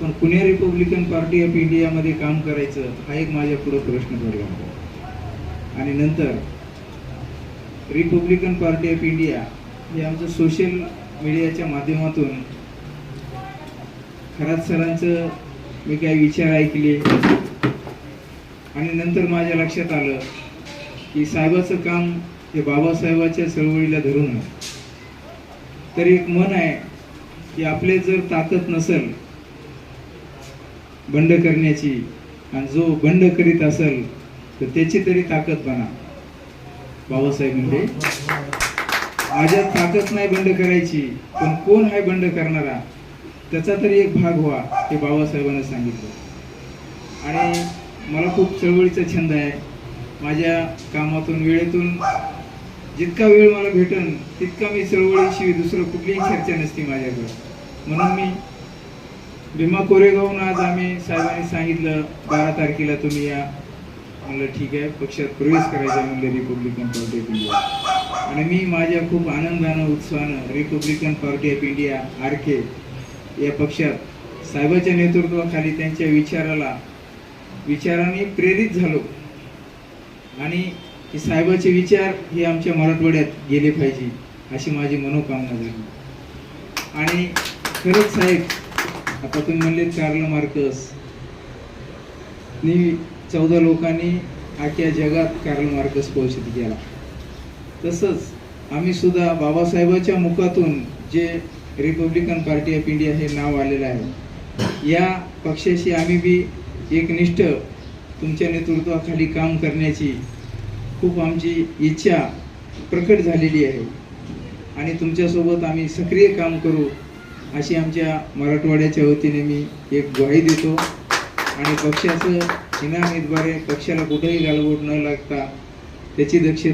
पण Pune Republican party of इंडियामध्ये काम करायचं हा एक माझ्या पुढे प्रश्न पडला होता. आणि नंतर रिपब्लिकन पार्टी ऑफ इंडिया हे आमचं सोशल मीडियाच्या माध्यमातून खरात सरांचं मी काही विचार ऐकले. आणि नंतर माझ्या लक्षात आलं की साहेबाचं काम हे बाबासाहेबाच्या चळवळीला धरून आहे. तर एक मन आहे की आपले जर ताकद नसेल बंड करण्याची आणि जो बंड करीत असेल तर त्याची तरी ताकद बना. बाबासाहेब म्हणजे माझ्यात ताकद नाही बंड करायची पण कोण आहे बंड करणारा? त्याचा तरी एक भाग व्हा हे बाबासाहेबांना सांगितलं. आणि मला खूप चळवळीचा छंद आहे. माझ्या कामातून वेळेतून जितका वेळ मला भेटन तितका मी चळवळीशिवाय दुसरं कुठलीही चर्चा नसते माझ्याकडं. म्हणून मी भीमा कोरेगावहून आज आम्ही साहेबांनी सांगितलं बारा तारखेला तुम्ही या. म्हणलं ठीक आहे पक्षात प्रवेश करायचा म्हणलं रिपब्लिकन पार्टी ऑफ इंडिया आणि मी माझ्या खूप आनंदानं उत्साहानं Republican Party of India R K या पक्षात साहेबाच्या नेतृत्वाखाली त्यांच्या विचाराला विचाराने प्रेरित झालो. आणि साहेबाचे विचार हे आमच्या मराठवाड्यात गेले पाहिजे अशी माझी मनोकामना झाली. आणि खरंच साहेब आता तुम्ही म्हणले कार्ल मार्कस नी चौदा लोकांनी आख्या जगात कार्ल मार्कस पोषित केला तसंच आम्ही सुद्धा बाबासाहेबाच्या मुखातून जे रिपब्लिकन पार्टी ऑफ इंडिया हे नाव आलेलं आहे या पक्षाशी आम्ही बी एकनिष्ठ तुमच्या नेतृत्वाखाली काम करण्याची खूप आमची इच्छा प्रकट झालेली आहे. आणि तुमच्यासोबत आम्ही सक्रिय काम करू अशी आमच्या मराठवाड्याच्या वतीने मी एक ग्वाही देतो. आणि पक्षाचं इनामीद्वारे पक्षाला कुठेही गालबोट न लागता त्याची दक्षता